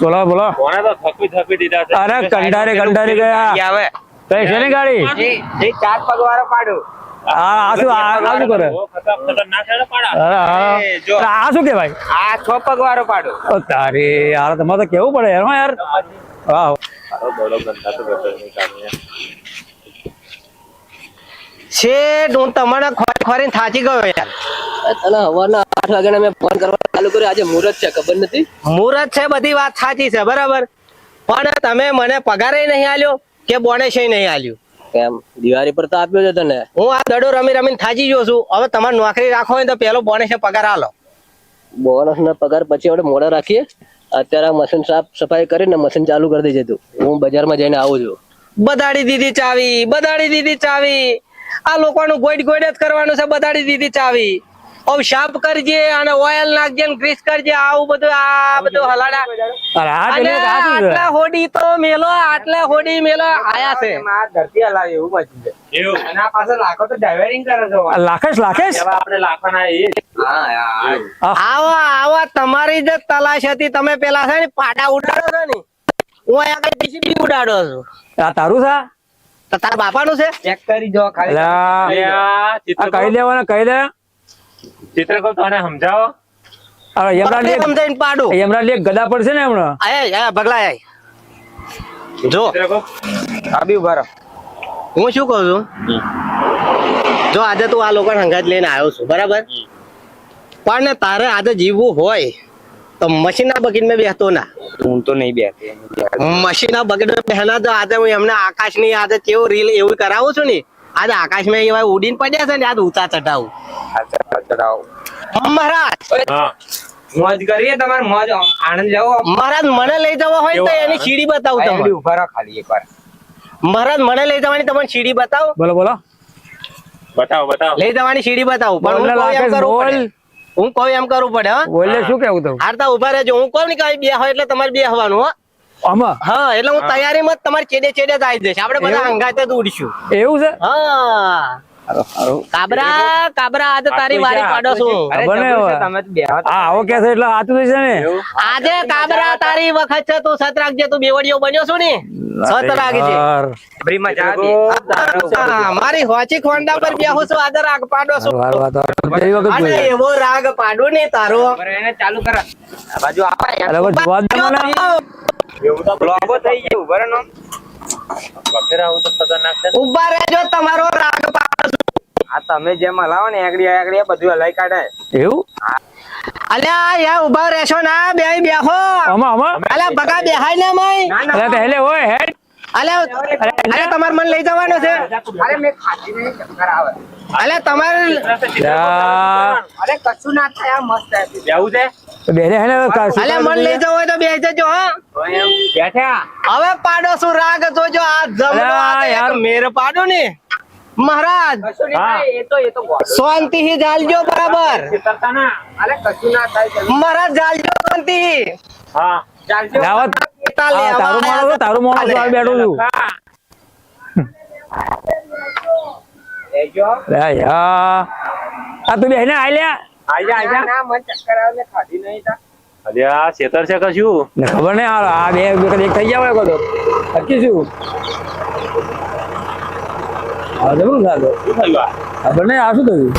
બોલો બોલો. કોને તો થકવી થકવી દીધા છે? અરે કંડારે કંડારે ગયા. આવે. કઈ છે ને ગાડી? ચાર પગવાળો પાડું. આ શું આ શું કરે? પાડા. અરે હા. એ જો. આ શું કહેવાય? આ છ પગવાળો પાડું. ઓ યાર તમારે તો કેવું પડે યાર યાર? વાહ. તારો. શેઠ હું તમારા ખોરી ખોરીને થાચી ગયો યાર. તને હવાના આઠ વાગ્યાના મેં ફોન કરવા ચાલુ કર્યો. આજે મુહૂર્ત છે ખબર નથી? મુહૂર્ત છે બધી વાત સાચી છે બરાબર. પણ તમે મને પગારે નહીં આલ્યો કે બોનસ નહીં આલ્યું? કેમ? દિવાળી પર તો આપ્યો છે તને. હું આ દડો રમી રમીને થાજી ગયો છું. હવે તમારે નોકરી રાખો હોય તો પેલો બોનેસે પગાર આલો. બોનસ ના પગાર પછી આપણે મોડા રાખીએ. અત્યારે મશીન સાફ સફાઈ કરીને મશીન ચાલુ કરી દેજે તું. હું બજારમાં જઈને આવું છું. બધાડી દીધી ચાવી બધાડી દીધી ચાવી. આ લોકોનું ગોઈડ ગોઈડ જ કરવાનું છે બધાડી દીધી ચાવી. હવે સાફ કરજે અને ઓઇલ નાખજે ને ગ્રીસ કરજે આવું બધું આ બધું હલાડા અરે આ અને છે આટલા હોડી તો મેલો આટલા હોડી મેલો આયા છે એવું આ લાખેશ લાખેશ આપણે લાખવાના એ આવા આવા તમારી જે તલાશ હતી તમે પેલા છે ને પાડા ઉડાડો છો ને હું અહીંયા કઈ ડીસીપી ઉડાડો છું આ તારું છે તો તારા બાપાનું છે ચેક કરી જો ખાલી લે આ આ કહી ચિત્રકૂટ કહી દે ચિત્રકૂટ તને સમજાવો? હવે યમરાજ એક સમજાઈને પાડું. યમરાજ એક ગદા પડશે ને હમણાં? આય આય ભગલા આય. જો. ચિત્રકૂટ? આબી ઊભા રહો. હું શું કહું છું? જો આજે તું આ લોકો સંગાત લઈને આવ્યો છું બરાબર? પણ તારે આજે જીવવું હોય તો મશીનના બગીચમાં બેસતો ના. હું તો નહીં બેઠી મશીનના બગીચમાં બેહના તો આજે હું એમને આકાશની આજે કેવું રીલ એવું કરાવું છું ને આજે આકાશમાં એવા ઉડીન પડ્યા છે ને આજે ઉતા ચઢાવું. મહારાજ. મોજ કરીએ તમારે મોજ આનંદ જાઓ મહારાજ મને લઈ જવા હોય તો એની સીડી બતાવું તમને. ઊભા રહો ખાલી એકવાર. મહારાજ મને લઈ જવાની તમને સીડી બતાવો? બોલો બોલો. બતાવો બતાવો. લઈ જવાની સીડી બતાવું પણ હું કહું એમ કરું પડે. હું કહું એમ કરવું પડે હા? બોલે શું કેવું તું? હારતા ઊભા રહેજો. હું કહું ને કે બે હોય એટલે તમારે બે હવાનું હો. આમાં? હા એટલે હું તૈયારીમાં તમારી ચેડે ચેડે જ આવી જઈશ. આપણે બધા હંગાતે જ ઉડીશું. એવું છે? હા. કાબરા કાબરા આજે તારી વારી પાડો છું. તમે આવો કે એટલે આતું ને? આજે કાબરા તારી વખત છે તું સત રાખજે તું બેવડીઓ બન્યો છું ને? સત રાખજે. યાર. બરી મજા આવી. હા, મારી હોચી ખોંડા પર બેહું છું આજે રાગ પાડો છું. એવો રાગ પાડું ને તારો. એને ચાલુ કરો. બાજુ લોબો થઈ ગયો ઊભા રહો. વગેરે આવું તો ખતરનાક છે ઊભા રહેજો તમારો રાગ પાડો. આ તમે જેમ હલાવો ને એકડી એકડી બધું હલાઈ કાઢે. એવું? અલ્યા યા ઊભા રહેશો ના બે બેહો. આમાં આમાં? અલ્યા બગા બેહાય ને મય. અરે તો હોય હેડ. અલ્યા અરે તમારે મન લઈ જવાનો છે. અરે મેં ખાધી નહીં ચક્કર આવે. અલ્યા તમારે અરે કશું ના થાય મસ્ત હતી. છે? બેને હેલે કા- અલ્યા મને લઈ જવો તો બેસી જજો હા બેઠા હવે પાડો શું રાગ જોજો આ જમણો આ યાર. મેર પાડો ને મહારાજ કશું નહીં હા. થાય, એ તો એ તો ગોળ. શાંતિ જાલજો બરાબર. મહારાજ જાલજો શાંતિ હા તારું તારું બેઠો છું. યાર આ તું બેને આઈ લ્યા આઈ ના, જા ચક્કર આવે ખાધી નહીં તા. અરે આ છેતર છે કશું ને ખબર નહીં આ આ બે વખત એક થઈ જાવ તો નક્કી શું આ જબરું આ ખબર નહીં આ શું થયું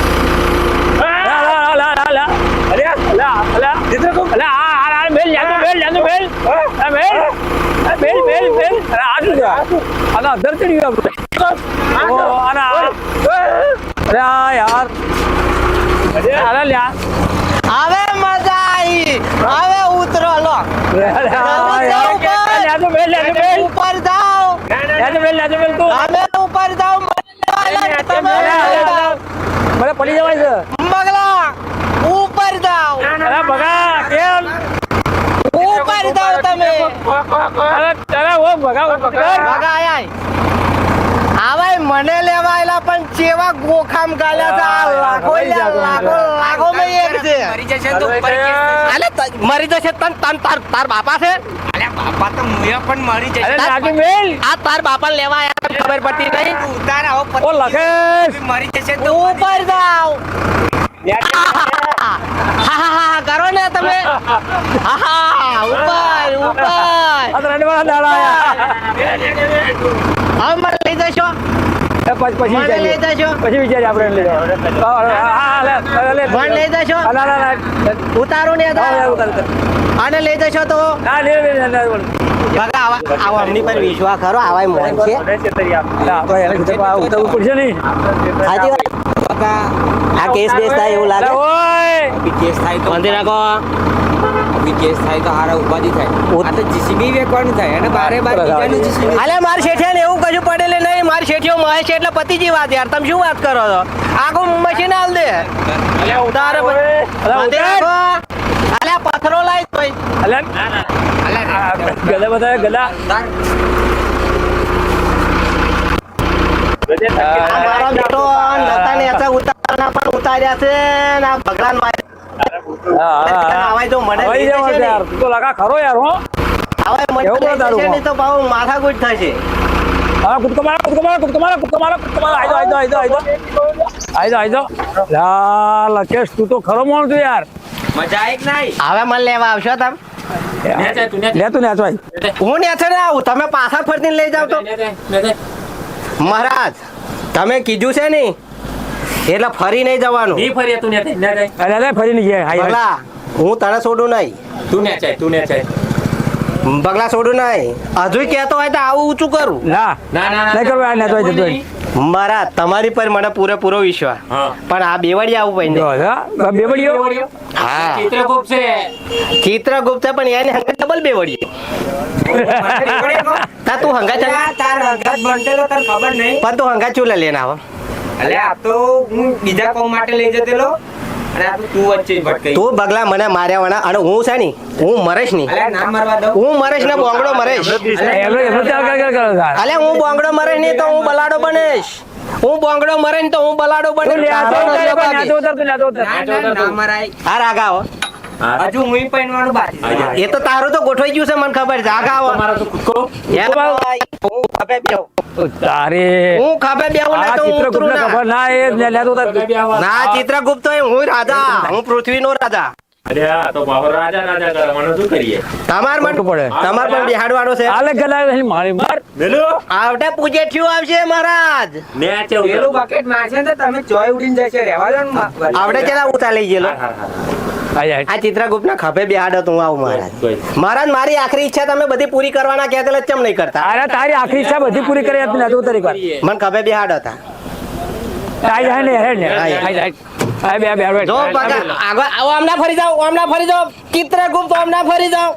લા, લા, લા, લા, લા. અરે અલા, અલા, ચિત્રકૂટ. અલા, આ, આ, આ, બેલ, જાનું બેલ, જાનું બેલ. આ બેલ. આ બેલ, બેલ, બેલ. અરે, આ શું આ તો અધર આપણે. ઓ, આ. અરે, યાર. અરે, લ્યા. હવે મજા આવી હવે ઉતરો લો. ઉપર. જાઓ. હવે ઉપર જાઓ. મને પડી જવાય છે. બગલા ઉપર જાઓ. અરે બગા કેમ? ઉપર જાઓ તમે. અરે અરે ઓ બગા બગા આય. હવે મને લેવાયેલા પણ ચેવા ગોખામ ગાલ્યા છે. આ લાખો લાખો લાખો માં એક છે. મરી જશે તો ઉપર અલે મરી જશે તન તન તાર તાર બાપા છે? અલ્યા બાપા તો મુયા પણ મરી જશે. અરે લાગી મેલ. આ તાર બાપા લેવા આયા ખબર પડતી નહીં. તું ઉતાર આવો ઓ લખેશ મરી જશે તો ઉપર જાઓ હા કરો ને તમે હા ઉપર ઉપર આ દાડા હવે મને લઈ જશો પછી લઈ જશો પછી આપણે લઈ જવાનું. લઈ જશો. ઉતારો ને. આને લઈ જશો તો ના, લે, લે, લે, લે, લે. આવા આવા અમની પર વિશ્વાસ કરો આવા મોન છે કીધું, આ કેસ બેસ થાય એવું લાગે? ઓય. કેસ થાય તો બાંધી રાખો. કેસ થાય તો હારા ઉપાધી થાય. આ તો જીસીબી વેકવાનું થાય. અને બારે બાર બીજાનું જીસીબી અલે માર શેઠિયા ને એવું કશું પડેલે નહીં. માર શેઠિયો મહેશ છે એટલે પતિજી વાત યાર. તમે શું વાત કરો છો? આખું મશીન હાલ દે. અલે. અલે, બાંધી રાખો અલે પથરો પથ્થરો લાય ભાઈ અલે, અલે ગલા બધા ગલા ગજે થકી. આ મારો બેટો નતા એસા ઉતારવાના પણ ઉતાર્યા છે ને આ ભગવાન વાય હા, હા, હા. આવાય તો મને હવાઈ લઈ જવાનું જશે છે ને. યાર. તું તો લગા ખરો યાર હો. આવાય મને એવું લઈ કરો તારું જશે ને કામ. તો પાછું માથાકૂટ થશે. હા કૂદકો મારો કૂદકો મારો કૂદકો મારો કૂદકો મારો કૂદકો મારો. આઈ દો આઈ દો આઈ દો આઈ દો લા લકેશ તું તો ખરો મોણ છું યાર. મજા આવી કે નહીં? હવે મને લેવા આવશો તમે? ને જાય તું ને લે તું ને હું ને ને આવું તમે પાછા ફરતી લઈ જાવ તો. મહારાજ તમે કીધું છે ને એટલે ફરી નહીં જવાનું. નહીં ફરી તું ને ને જાય અરે ફરી નહીં. બગલા હું તને છોડું નહીં. તું ને જાય તું ને જાય બગલા છોડું નહીં. હજુ કહેતો હોય તો આવું ઊંચું કરું. ના. ના ના ના નહીં કરવું યાર, ના તો જતો મારા તમારી પર મને પૂરેપૂરો વિશ્વાસ. પણ આ બેવડી આવું પડી બેવડીઓ હા ચિત્રગુપ્ત છે. ચિત્રગુપ્ત છે પણ એને હંગત ડબલ બેવડી તા તું હંગા ચાલ તાર હંગા બંટેલો તને ખબર નહીં. પણ તું હંગા ચૂલા લેના આવ. અલે આ તો હું બીજા કોમ માટે લઈ જતેલો. આ તો બગલા મને માર્યા વાળા અને હું છે ને હું મરેશ ના હું મરેશ ને બોંગડો મરેશ. અલે હું બોંગડો મરે નહીં તો હું બલાડો બનેશ. હું બોંગડો મરે ને તો હું બલાડો બને. ના ના ના હા રાગા હજુ હું પહેરવાનું બાકી એ તો તારું તો ગોઠવાઈ ગયું છે મને ખબર છે. આગા આવો. તમારો તો કૂદકો. હું ખભે બેહું. તારે. હું ખભે બેહું ને તો ઉતરું ના. ખબર ના એ લે લે તો ના ચિત્રગુપ્ત હું રાજા. હું પૃથ્વીનો રાજા. અરે આ તો બાબર રાજા રાજા કરવાનું શું કરીએ? તમાર ખોટું પડે. તમાર પણ બિહાડવાનો છે. આ લે મારી માર. મેલો? આવડે પૂજે થયું આવશે મહારાજ. ને આ ચેવું બકેટ મારશે ને તમે ચોય ઉડીને જશે રહેવા દો ને આવડે ચેલા ઉતા લઈ ગયેલો? આ ચિત્રગુપ્ત ના ખભે બિહાડો તું આવું મહારાજ. મહારાજ મારી આખરી ઈચ્છા તમે બધી પૂરી કરવાના કહેતા એટલે ચમ નહીં કરતા. અરે તારી આખરી ઈચ્છા બધી પૂરી કરી આપી લે તારી કર મને ખભે બિહાડો હતા જાય ને હેડ ને. બે બે જો આગળ આવો ફરી જાઓ આમના ફરી જાઓ. ચિત્રગુપ્ત આમના ફરી જાઓ.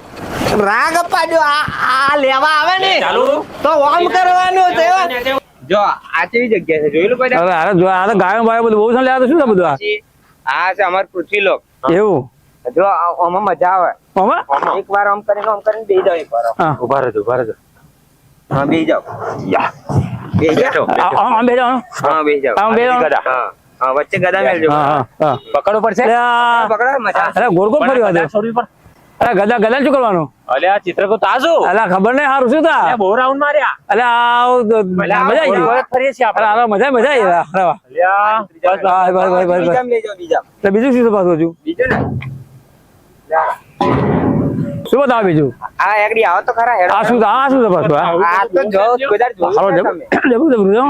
રાગ પાડ્યો આ આ લેવા આવે ને? તો ઓમ કરવાનું છે જો આ કેવી જગ્યા છે? જોયેલું હવે અરે જો આ ગાયો બાયો બધું બહુ સારું લે આ તો શું છે બધું આ? આ છે અમાર પૃથ્વીલોક એવું? જો આમાં મજા આવે. આમાં? એક વાર આમ કરીને આમ કરીને બેહી જાવ એક વાર હા. ઊભા રહેજો ઊભા રહેજો. હા બેહી જાવ યા. બેહી જાવ હા બેહી જાવ આમ બે જાઓ. ગદા. હા. હા વચ્ચે ગદા મેલજો હા હા હા. પકડવું પડશે? પકડો મજા. અરે ગોળ ગોળ ફરી વાત છોડવી પડે. અરે ગદા ગદા શું કરવાનું? અલે આ ચિત્ર કો તાજો. અલા ખબર નહીં હારું શું તા અલે બહુ રાઉન્ડ માર્યા. અલે આ મજા આવી ગઈ. ફરીએ છીએ આપણે. આ મજા મજા આવી અરે વાહ. અલે બસ, હા, બસ, બસ, બસ, બસ. લઈ જાવ બીજા તો બીજું શું પાછું હજુ? બીજું ને? શું બતાવ બીજું? આ એકડી આવો તો ખરા હેડો. આ શું? આ શું પાછું આ? તો જો કોઈદાર જોયું જબુ જબરું જો.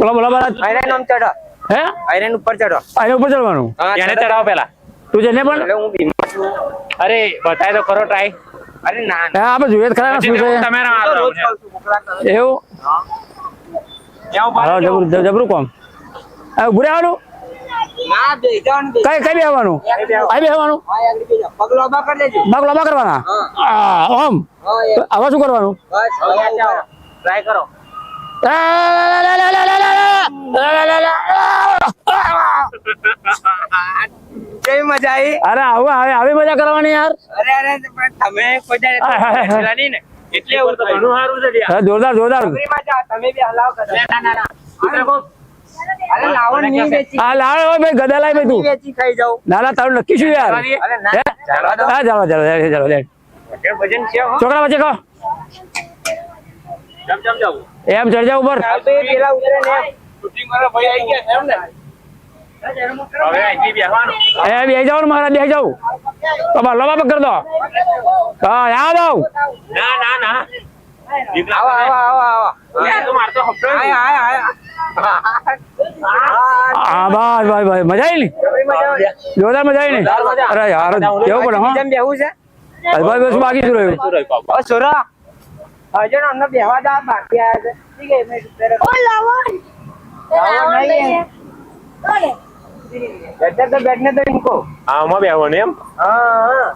બોલા બોલા બોલો. આયરન આમ ચડો. હે? આયરન ઉપર ચડો. આ ઉપર ચડવાનું? એને ચડો. ચડાવો પેલા તું જને પણ હું બીમાર છું અરે બતાય તો ખરો ટ્રાય અરે ના ના આપણે જોઈએ ખરા શું છે હું. એવું હાલો, જબરું જબરું- જબરું કોમ હવે ઉભું રહેવાનું ના બેહી જાઓ ને બેહી કઈ કઈ બેહવાનું આ બેહવાનું હા, એકડી બેહી જાઓ. પગ લોબા કરી દેજો ભાગ લાંબા કરવાના હા, શું કરવાનું. કેવી મજા આવી? અરે આવું આવે આવી મજા કરવાની યાર. અરે અરે તમે કોઈ ને. એટલે એવું તો ઘણું સારું છે લ્યા. જોરદાર જોરદાર. તમે બી હલાવ કરો. ના ના ના અરે લાવો નહીં વેચી. આ લાવ ભાઈ ગદા લાય તું વેચી ખાઈ જાઉં. ના ના તારું નક્કી શું યાર? અરે ના ચાલો ચાલો ચાલો ચાલો લે. વજન વજન છે હો. છોકરા વચ્ચે કહો. એમ ચડ ઉપર. પેલા ઉતરે ને. હવે ને? મારા બે જાઓ તો ભલો લવા પકડ દો. હા યાદ આવ. ના ના ના. દીકરા આવો આવો આવો આવો. લે, તું મારતો હપ્તો આય આય આય. હા બસ ભાઈ ભાઈ. મજા આવી ને? જોરદાર મજા આવી ને? અરે યાર કેવું પડે હા? બેહવું છે? ભાઈ બસ બસ બાકી શું રહ્યું? અમને બેહવા દા બાકી આયા છે. ઠીક છે મેં તેરે લાવણ નહીં. બેઠને તો બેઠને તો ઇનકો હા આમાં બેહવાનું એમ? હા હા.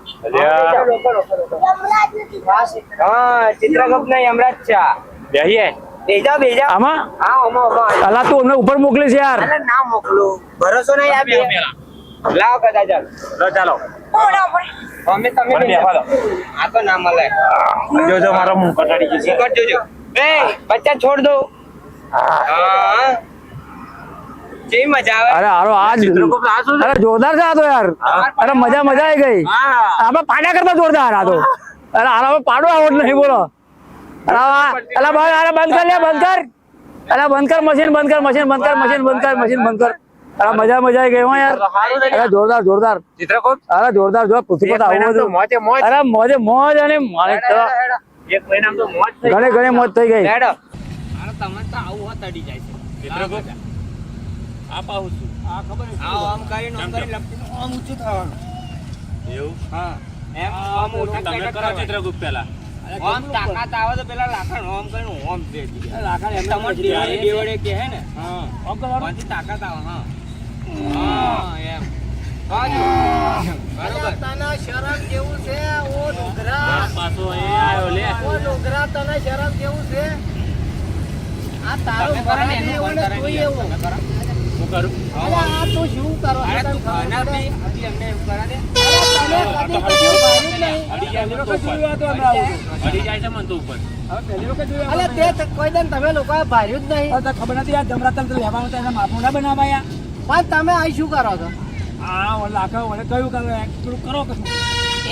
ચિત્રગુપ્ત ને યમરાજ ચા બેસીએ બેજા બેજા આમાં? હા ઓમો ઓમો. અલા તું અમને ઉપર મોકલીશ યાર. અરે ના મોકલું. ભરોસો નહીં આ બે લાવ કદાચ ચાલ લો ચાલો. અમે તમે મને દો. આ તો ના મળે. જો જો મારો મું કટાડી જશે સિકટ જોજો બે બચ્ચા છોડ દો. હા. કેવી મજા આવે. અરે હારો આજ? અરે જોરદાર છે આ તો યાર. અરે મજા મજા આવી ગઈ. આપડે આમાં પાડા કરતા જોરદાર આ તો. અરે આરામાં પાડો આવડ નહીં બોલો. અરે આ- બંધ અરે બંધ કર લે બંધ કર. અરે બંધ કર મશીન બંધ કર મશીન બંધ કર મશીન બંધ કર મશીન બંધ કર. અરે મજા મજા આવી ગઈ હો યાર. અરે જોરદાર જોરદાર. ચિત્રકૂટ અરે જોરદાર જો પૃથ્વી પર આવું મોજે મોજ. અરે મોજે મોજ અને મારે તો. એક મહિના તો મોજ થઈ ઘણી ઘણી મોજ થઈ ગઈ. હેડો. તમે તો આવું હોત અડી જાય છે. ચિત્રકૂટ આ પાહું છું. આવો આમ કરીને આમ કરીને લપટીને આમ ઊંચું થવાનું. એવું? હા. એમ આમ ઉઠક તમે કરો ચિત્રગુપ્ત પેલા આમ તાકાત આવે તો પેલા લાખણ ઓમ કરીને ઓમ દે દીધી. લાકડ એમને તમારે મજબૂત દેવડે આવે. બેવડે કે હે ને. હા. આમ કરવાનું? તાકાત આવે હા. હા. એમ. બરોબર. તને શરમ કેવું છે ઓ ડોગરા. પાછો એ આવ્યો લે. ઓ ડોગરા તને શરમ કેવું છે. આ તારું એનું બંધ કરો. હું કરું આ તો શું કરો અરે તું ખાના? બી અભી અમને એવું કરા દે કશું અડી જાય છે મન તો ઉપર અલે તે કોઈ દન તમે લોકો ભાર્યું જ નહીં ખબર નથી આ જમરા તંત્ર લેવાનું તો એના માપનું ના બનાવાયા પણ તમે આ શું કરો છો આ ઓલા આખા ઓલે કયું કરો થોડું કરો કે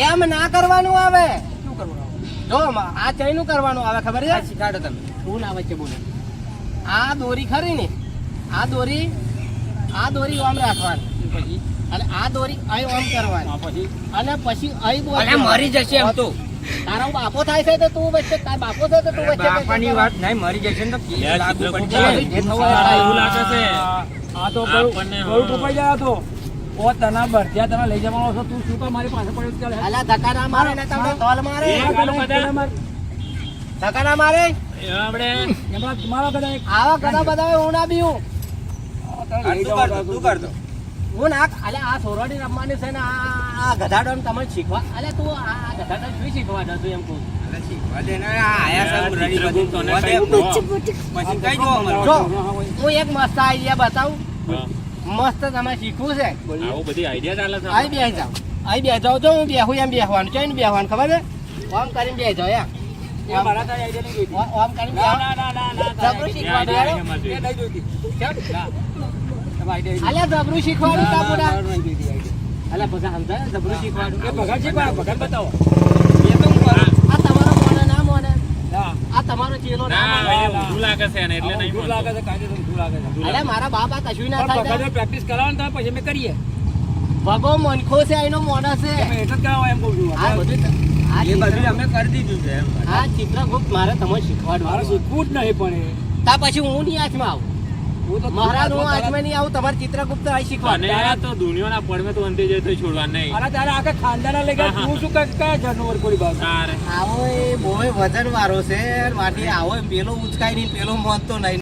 એમ ના કરવાનું આવે શું કરવાનું જો આ ચઈનું કરવાનું આવે ખબર છે શીખાડો તમે શું આવે છે બોલે આ દોરી ખરી ને આ દોરી આ દોરી આમ રાખવાની. પછી? અને આ દોરી અહીં આમ કરવાની. પછી? અને પછી અહીં બોલ મરી જશે એમ તો. તારો બાપો થાય છે તો તું વચ્ચે તાર બાપો થાય તો તું વચ્ચે બાપાની વાત નહીં મરી જશે ને તો લાગુ પડશે? એવું લાગે છે. આ તો બહુ બહુ. કપાઈ જાય તો. ઓ તના ભરત્યા તને લઈ જવાનો છો તું શું મારી પાસે પડ્યો ચાલે અલા ધક્કા ના મારે ને તમને તોલ મારે. ધક્કા ના મારે. આપણે એમાં તમારા બધા એક આવા કદા બધા હું ના બીવું આ તું કરતો, તું કરતો. હું ના અલે આ સોરવાડી રમવાની છે ને આ આ ગધાડો તમે શીખવા અલે તું આ ગધાડો શું શીખવા દઉં એમ કહું હું એક મસ્ત આઈડિયા બતાવું. મસ્ત તમે શીખવું છે. બધી આઈડિયા ચાલે છે અહીં બેસી જાઓ. બેસી જાઓ. જો હું બેહું એમ બેસવાનું છે ને બેસવાનું ખબર છે? ઓમ કરીને બેસી જાઓ એમ. કરીને. નહીં જોઈતી. ના. તમારા idea નહીં. અલ્યા જબરું શીખવાડું ના, ના, કાપુડા ના, નહીં જોઈતી idea. અલ્યા બધા સમજાય જબરું શીખવાડું. એ ભગત છે પણ બતાવો. એ તો હું આ તમારો મોને ના મોને. આ તમારો ચેલો ના ના મોને. એ ઊંધું લાગે છે એને એટલે નહીં લાગે છે કાયદેસર ઊંધું લાગે છે. અલ્યા મારા બાપા કશું ના થાય પ્રેક્ટિસ કરાવો ને પછી અમે કરીએ. ભગો મનખો છે એનો મોણસ છે. એટલે કરાવો એમ કહું છું. આ બધું એ બધું અમે કરી દીધું છે આ ચિત્રગુપ્ત મારે તમે મારે શીખવાડવાનું શીખવું જ નહીં પણ. તા પછી હું નહીં હાથમાં આવું. મહારાજ હું નહીં આવું તમારે ચિત્રગુપ્ત અહીં શીખવાડ અને આ તો દુનિયાના પડમે તો અંતે તો છોડવા નહીં. અરે તારે આખા ખાનદાના લઈ ગયા તું શું કઈ કયા ઘરનું કોઈ બાજુ તારે. આવો એ બહુ વજન વાળો છે માટી આવો પેલો ઉચકાય નહીં પેલો મોનતો નહીં.